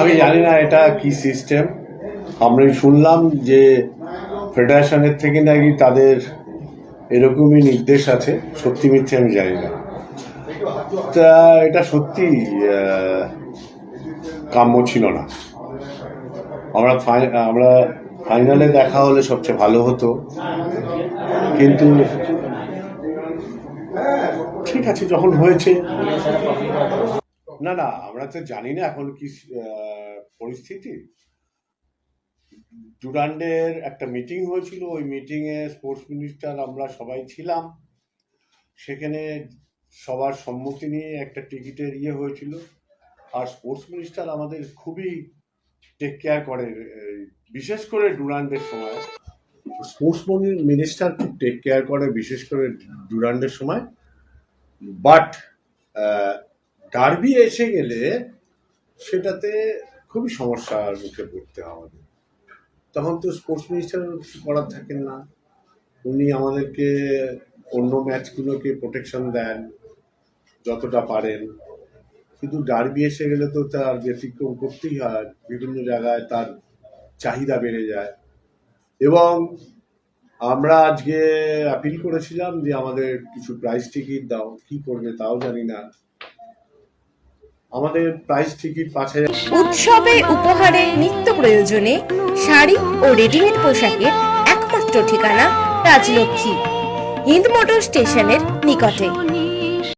আমি জানি না এটা কি সিস্টেম। আমরা শুনলাম যে ফেডারেশনের থেকে নাকি তাদের এরকমই নির্দেশ আছে। সত্যি মিথ্যে আমি জানি না। তা এটা সত্যি কাম্য ছিল না। আমরা আমরা ফাইনালে দেখা হলে সবচেয়ে ভালো হতো। কিন্তু ঠিক আছে, যখন হয়েছে না না, আমরা তো জানি না এখন কি পরিস্থিতি। ডুরান্ডের একটা মিটিং হয়েছিল, ওই মিটিংয়ে স্পোর্টস মিনিস্টার আমরা সবাই ছিলাম। সেখানে সবার সম্মতি নিয়ে একটা টিকিটের ইয়ে হয়েছিল। আর স্পোর্টস মিনিস্টার আমাদের খুবই টেক কেয়ার করে, বিশেষ করে ডুরান্ডের সময়। স্পোর্টস মিনিস্টার খুব টেক কেয়ার করে, বিশেষ করে ডুরান্ডের সময়। বাট ডার্বি এসে গেলে সেটাতে খুবই সমস্যার মুখে পড়তে আমাদের। তখন তো স্পোর্টস মিনিস্টার কিছু করার থাকেন না। উনি আমাদেরকে অন্য ম্যাচগুলোকে প্রোটেকশন দেন, যতটা পারেন। কিন্তু ডার্বি এসে গেলে তো তার ব্যতিক্রম করতেই হয়। বিভিন্ন জায়গায় তার চাহিদা বেড়ে যায়। এবং আমরা আজকে আপিল করেছিলাম যে আমাদের কিছু প্রাইস টিকিট দাও, কি করবে তাও জানি না। আমাদের প্রাইস টিকিট পাঁচ হাজার। উৎসবে, উপহারে, নিত্য প্রয়োজনে শাড়ি ও রেডিমেড পোশাকের একমাত্র ঠিকানা রাজলক্ষ্মী, হিন্দ মোটর স্টেশনের নিকটে।